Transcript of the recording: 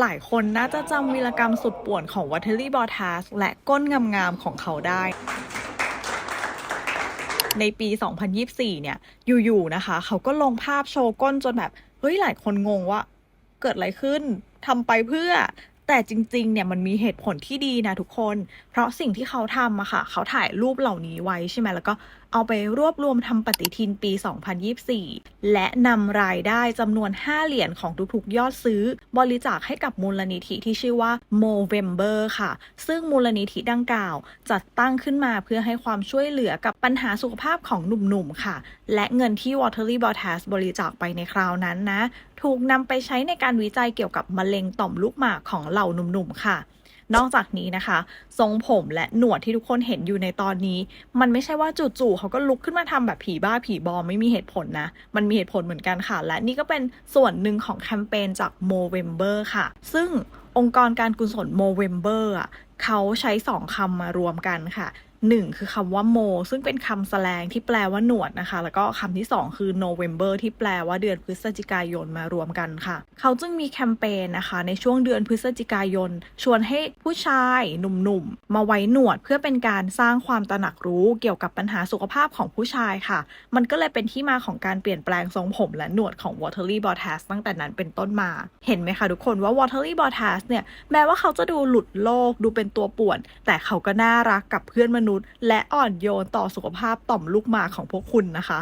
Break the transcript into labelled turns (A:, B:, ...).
A: หลายคนน่าจะจำวีรกรรมสุดป่วนของวัตเทอรี่บอทัสและก้นงามๆของเขาได้ ในปี 2024 เนี่ย อยู่ๆ นะคะ เขาก็ลงภาพโชว์ก้นจนแบบ เฮ้ย หลายคนงงว่า เกิดอะไรขึ้นทำไปเพื่อ แต่จริงๆ เนี่ยมันมีเหตุผลที่ดีนะทุกคน เพราะสิ่งที่เขาทำอะค่ะ เขาถ่ายรูปเหล่านี้ไว้ใช่ไหมแล้วก็เอาไปรวบรวมทำปฏิทินปี 2024 และนำรายได้จำนวน 5 เหรียญของทุกๆ ยอดซื้อบริจาคให้กับมูลนิธิที่ชื่อว่า Movember ค่ะ ซึ่งมูลนิธิดังกล่าว จัดตั้งขึ้นมาเพื่อให้ความช่วยเหลือกับปัญหาสุขภาพของหนุ่มๆ ค่ะ และเงินที่ Watery b o t a s บริจาคไปในคราวนั้นนะถูกนำไปใช้ในการวิจัยเกี่ยวกับมะเร็งต่อมลูกหมากของเหล่าหนุ่มๆ ค่ะ นอกจากนี้นะคะ ทรงผมและหนวดที่ทุกคนเห็นอยู่ในตอนนี้ มันไม่ใช่ว่าจู่ๆเขาก็ลุกขึ้นมาทำแบบผีบ้าผีบอไม่มีเหตุผลนะ มันมีเหตุผลเหมือนกันค่ะ และนี่ก็เป็นส่วนหนึ่งของแคมเปญจาก Movember ค่ะ ซึ่งองค์กรการกุศล Movember อะ เขาใช้สองคำมารวมกันค่ะหนึ่งคือคำว่าโม ซึ่งเป็นคำแสลงที่แปลว่าหนวดนะคะ แล้วก็คำที่สองคือ November ที่แปลว่าเดือนพฤศจิกายนมารวมกันค่ะ เขาจึงมีแคมเปญนะคะ ในช่วงเดือนพฤศจิกายน ชวนให้ผู้ชายหนุ่มๆ มาไว้หนวดเพื่อเป็นการสร้างความตระหนักรู้เกี่ยวกับปัญหาสุขภาพของผู้ชายค่ะ มันก็เลยเป็นที่มาของการเปลี่ยนแปลงทรงผมและหนวดของ Watery b o t a s ตั้งแต่นั้นเป็นต้นมา เห็นไหมคะทุกคนว่า Watery b o t a s เนี่ยแม้ว่าเขาจะดูหลุดโลกดูเป็นเป็นตัวป่วน แต่เขาก็น่ารักกับเพื่อนมนุษย์ และอ่อนโยนต่อสุขภาพต่อมลูกหมากของพวกคุณนะคะ